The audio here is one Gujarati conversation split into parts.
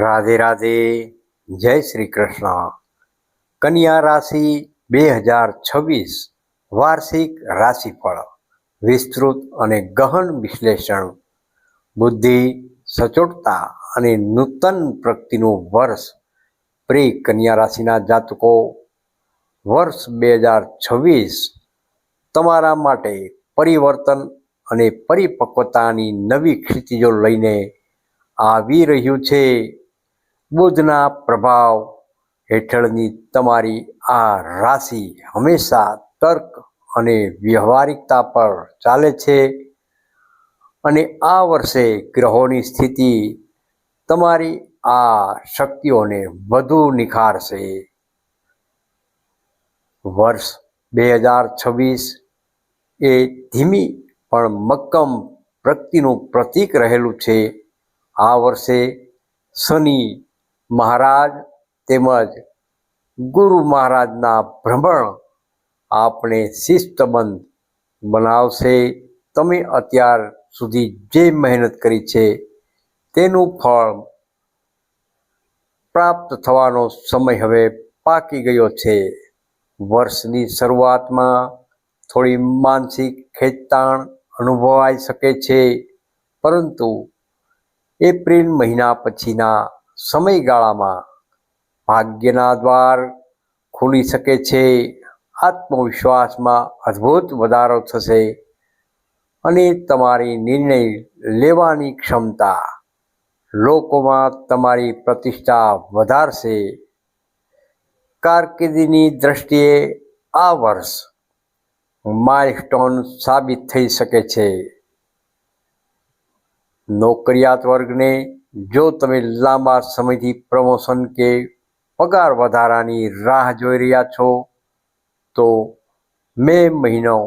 રાધે રાધે, જય શ્રી કૃષ્ણ. કન્યા રાશિ બે હજાર છવ્વીસ, વાર્ષિક રાશિફળ, વિસ્તૃત અને ગહન વિશ્લેષણ. બુદ્ધિ, સચોટતા અને નૂતન પ્રગતિનું વર્ષ પ્રે કન્યા રાશિના જાતકો. વર્ષ બે હજાર છવ્વીસ, તમારા માટે પરિવર્તન અને પરિપક્વતાની નવી ક્ષિતિજો લઈને આવી રહ્યું છે. બુધના પ્રભાવ હેઠળની તમારી આ રાશિ હંમેશા તર્ક અને વ્યવહારિકતા પર ચાલે છે. અને આ વર્ષે ગ્રહોની સ્થિતિ તમારી આ શક્તિઓને વધુ નિખારશે. વર્ષ બે હજાર છવ્વીસ એ ધીમી પણ મક્કમ પ્રગતિનું પ્રતીક રહેલું છે. આ વર્ષે શનિ મહારાજ તેમજ ગુરુ મહારાજના ભ્રમણ આપણે શિસ્તબંધ બનાવશે. તમે અત્યાર સુધી જે મહેનત કરી છે, તેનું ફળ પ્રાપ્ત થવાનો સમય હવે પાકી ગયો છે. વર્ષની શરૂઆતમાં થોડી માનસિક ખેંચતાણ અનુભવાઈ શકે છે, પરંતુ એપ્રિલ મહિના પછીના સમયગાળામાં ભાગ્યના દ્વાર ખુલી શકે છે, આત્મવિશ્વાસમાં અદ્ભુત વધારો થશે અને તમારી નિર્ણય લેવાની ક્ષમતા લોકોમાં તમારી પ્રતિષ્ઠા વધારશે. કારકિર્દીની દ્રષ્ટિએ આ વર્ષ માઇલસ્ટોન સાબિત થઈ શકે છે. નોકરિયાત વર્ગને જો તમે લાંબા સમયથી પ્રમોશન કે પગાર વધારાની રાહ જોઈ રહ્યા છો, તો મે મહિનો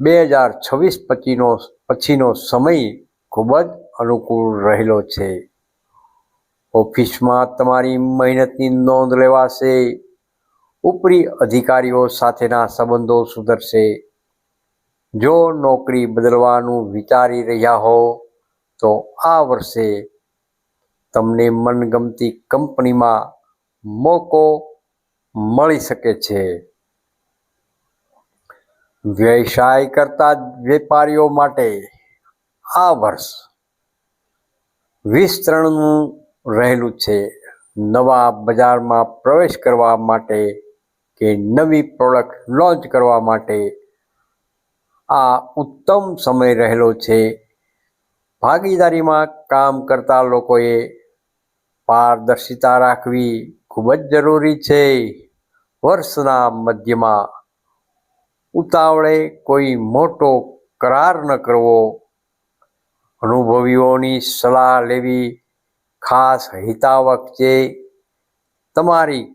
બે હજાર છવ્વીસ પછીનો પછીનો સમય ખૂબ જ અનુકૂળ રહેલો છે. ઓફિસમાં તમારી મહેનતની નોંધ લેવાશે, ઉપરી અધિકારીઓ સાથેના સંબંધો સુધરશે. જો નોકરી બદલવાનું વિચારી રહ્યા હો, તો આ વર્ષે તમને મનગમતી કંપનીમાં મોકો મળી શકે છે. વ્યવસાય કરતા વેપારીઓ માટે આ વર્ષ વિસ્તરણનું રહેલું છે. નવા બજારમાં પ્રવેશ કરવા માટે કે નવી પ્રોડક્ટ લોન્ચ કરવા માટે આ ઉત્તમ સમય રહેલો છે. ભાગીદારીમાં કામ કરતા લોકોએ પારદર્શિતા રાખવી ખૂબ જ જરૂરી છે. વર્ષના મધ્યમાં ઉતાવળે કોઈ મોટો કરાર ન કરવો. અનુભવીઓની સલાહ લેવી ખાસ હિતાવક છે. તમારી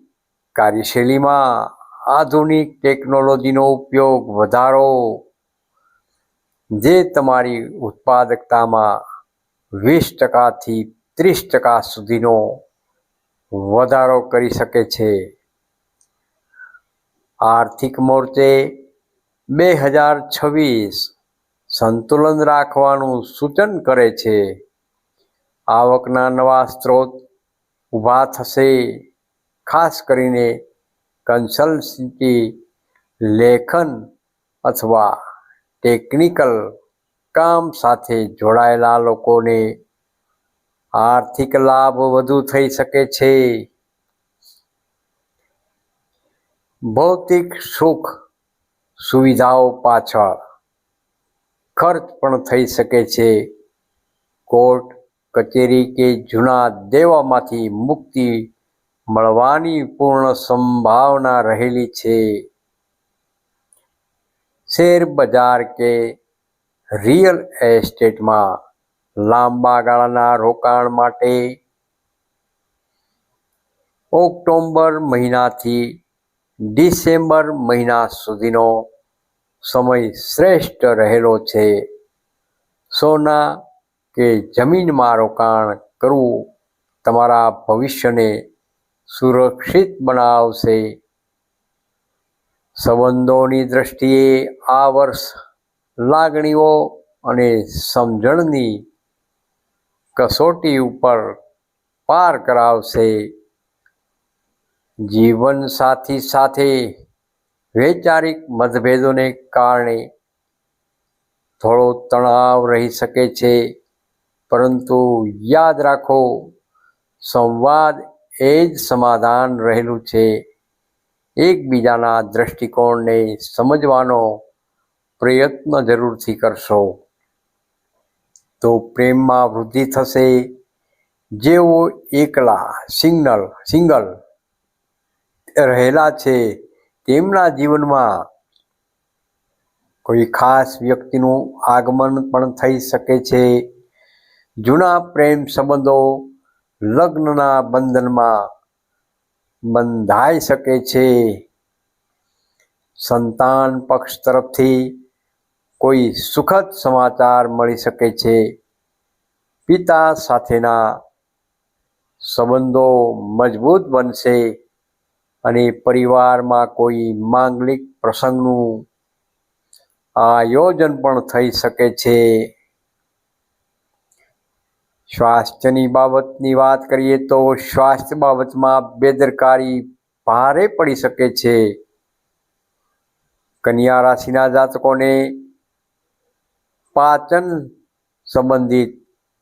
કાર્યશૈલીમાં આધુનિક ટેકનોલોજીનો ઉપયોગ વધારો. જે તમારી ઉત્પાદકતામાં વીસ ટકાથી ત્રીસ ટકા સુધીનો વધારો કરી શકે છે. આર્થિક મોરચે બે હજાર છવ્વીસ સંતુલન રાખવાનું સૂચન કરે છે. આવકના નવા સ્ત્રોત ઊભા થશે, ખાસ કરીને કન્સલ્ટન્સી લેખન અથવા ટેકનિકલ કામ સાથે જોડાયેલા લોકોને આર્થિક લાભ વધુ થઈ શકે છે. ભૌતિક સુખ સુવિધાઓ પાછળ ખર્ચ પણ થઈ શકે છે. કોર્ટ, કચેરી કે જૂના દેવામાંથી મુક્તિ મળવાની પૂર્ણ સંભાવના રહેલી છે. શેર બજાર કે રિયલ એસ્ટેટમાં લાંબા ગાળાના રોકાણ માટે ઓક્ટોબર મહિનાથી ડિસેમ્બર મહિના સુધીનો સમય શ્રેષ્ઠ રહેલો છે. સોના કે જમીનમાં રોકાણ કરવું તમારા ભવિષ્યને સુરક્ષિત બનાવશે. સંબંધોની દ્રષ્ટિએ આ વર્ષ લાગણીઓ અને સમજણની કસોટી ઉપર પાર કરાવશે. જીવન સાથી સાથે વૈચારિક મતભેદોને કારણે થોડો તણાવ રહી શકે છે, પરંતુ યાદ રાખો, સંવાદ એ જ સમાધાન રહેલું છે. એકબીજાના દૃષ્ટિકોણને સમજવાનો પ્રયત્ન જરૂરથી કરશો. તો પ્રેમમાં વૃદ્ધિ થશે. જેઓ એકલા, સિંગલ સિંગલ રહેલા છે, તેમના જીવનમાં કોઈ ખાસ વ્યક્તિનું આગમન પણ થઈ શકે છે. જૂના પ્રેમ સંબંધો લગ્નના બંધનમાં બંધાઈ શકે છે. સંતાન પક્ષ તરફથી કોઈ સુખદ સમાચાર મળી શકે છે. પિતા સાથેના સંબંધો મજબૂત બનશે અને પરિવારમાં કોઈ માંગલિક પ્રસંગનું આયોજન પણ થઈ શકે છે. સ્વાસ્થ્યની બાબતની વાત કરીએ તો સ્વાસ્થ્ય બાબતમાં બેદરકારી ભારે પડી શકે છે. કન્યા રાશિના જાતકોને પાચન સંબંધિત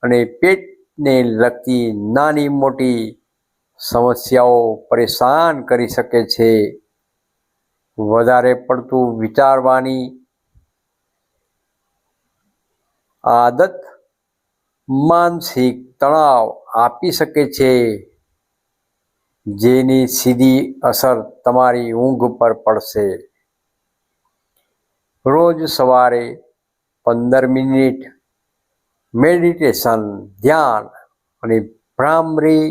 અને પેટને લગતી નાની મોટી સમસ્યાઓ પરેશાન કરી શકે છે. વધારે પડતું વિચારવાની આદત માનસિક તણાવ આપી શકે છે, જેની સીધી અસર તમારી ઊંઘ પર પડશે. રોજ સવારે પંદર મિનિટ મેડિટેશન, ધ્યાન અને ભ્રામરી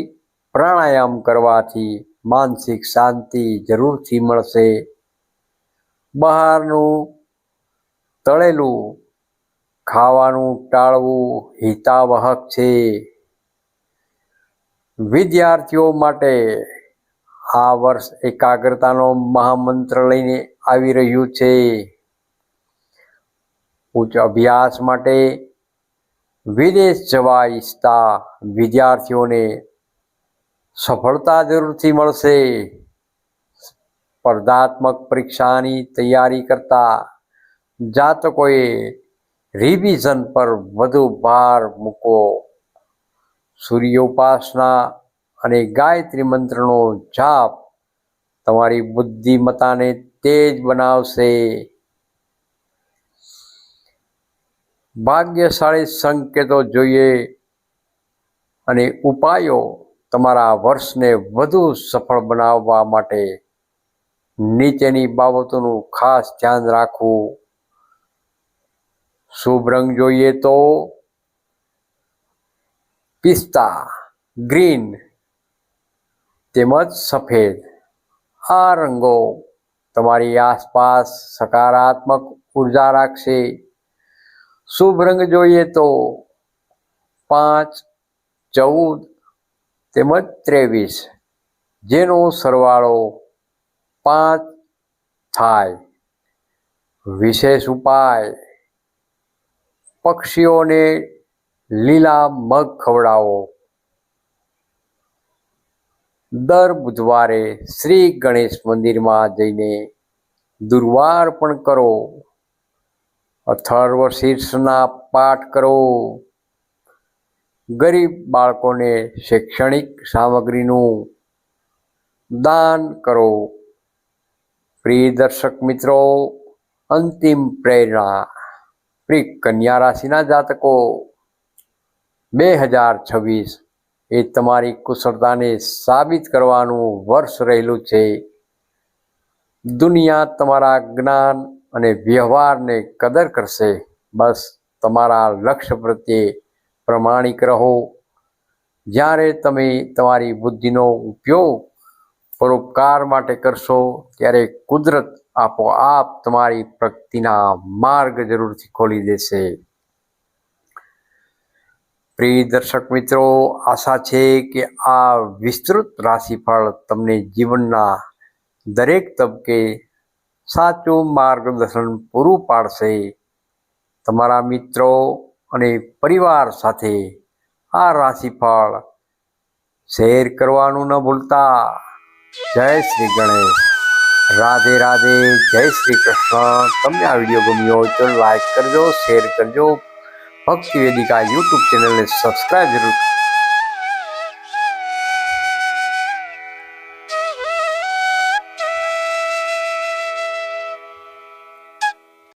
પ્રાણાયામ કરવાથી માનસિક શાંતિ જરૂરથી મળશે. બહારનું તળેલું ખાવાનું ટાળવું હિતાવહક છે. વિદ્યાર્થીઓ માટે આ વર્ષ એકાગ્રતાનો મહામંત્ર લઈને આવી રહ્યું છે. ઉચ્ચ અભ્યાસ માટે વિદેશ જવા ઈચ્છતા વિદ્યાર્થીઓને સફળતા જરૂરથી મળશે. સ્પર્ધાત્મક પરીક્ષાની તૈયારી કરતા જાતકોએ રિવિઝન પર વધુ ભાર મૂકો. સૂર્યોપાસના અને ગાયત્રી મંત્રનો જાપ તમારી બુદ્ધિમત્તાને તેજ બનાવશે. ભાગ્યશાળી સંકેતો જોઈએ અને ઉપાયો તમારા વર્ષને વધુ સફળ બનાવવા માટે નીચેની બાબતોનું ખાસ ધ્યાન રાખવું. શુભ રંગ જોઈએ તો પિસ્તા, ગ્રીન, તેમજ સફેદ. આ રંગો તમારી આસપાસ સકારાત્મક ઊર્જા રાખશે. શુભ રંગ જોઈએ તો પાંચ, ચૌદ, તેમજ ત્રેવીસ, જેનો સરવાળો પાંચ થાય. વિશેષ ઉપાય પક્ષીઓને લીલા મગ ખવડાવો. દર બુધવારે શ્રી ગણેશ મંદિરમાં જઈને દુર્વાર પણ કરો. અથર્વ શીર્ષના પાઠ કરો. ગરીબ બાળકોને શૈક્ષણિક સામગ્રીનું દાન કરો. પ્રિય દર્શક મિત્રો, અંતિમ પ્રેરણા. પ્રિય કન્યા રાશિના જાતકો બે હજાર છવ્વીસ એ તમારી કુશળતાને સાબિત કરવાનું વર્ષ રહેલું છે. દુનિયા તમારા જ્ઞાન અને વ્યવહારને કદર કરશે. બસ તમારા લક્ષ્ય પ્રત્યે પ્રમાણિક રહો. જ્યારે તમે તમારી બુદ્ધિનો ઉપયોગ પરોપકાર માટે કરશો, ત્યારે કુદરત આપોઆપ તમારી પ્રગતિના માર્ગ જરૂરથી ખોલી દેશે. પ્રિય દર્શક મિત્રો, આશા છે કે આ વિસ્તૃત રાશિફળ તમને જીવનના દરેક તબકે સાચું માર્ગદર્શન પૂરું પાડશે. તમારા મિત્રો અને પરિવાર સાથે આ રાશિફળ શેર કરવાનું ન ભૂલતા. જય શ્રી ગણેશ. રાધે રાધે, જય શ્રી કૃષ્ણ. તમને આ વીડિયો ગમ્યો હોય તો લાઈક કરજો શેર કરજો. ભક્તિ વેદિકા યુટ્યુબ ચેનલને સબસ્ક્રાઈબ જરૂર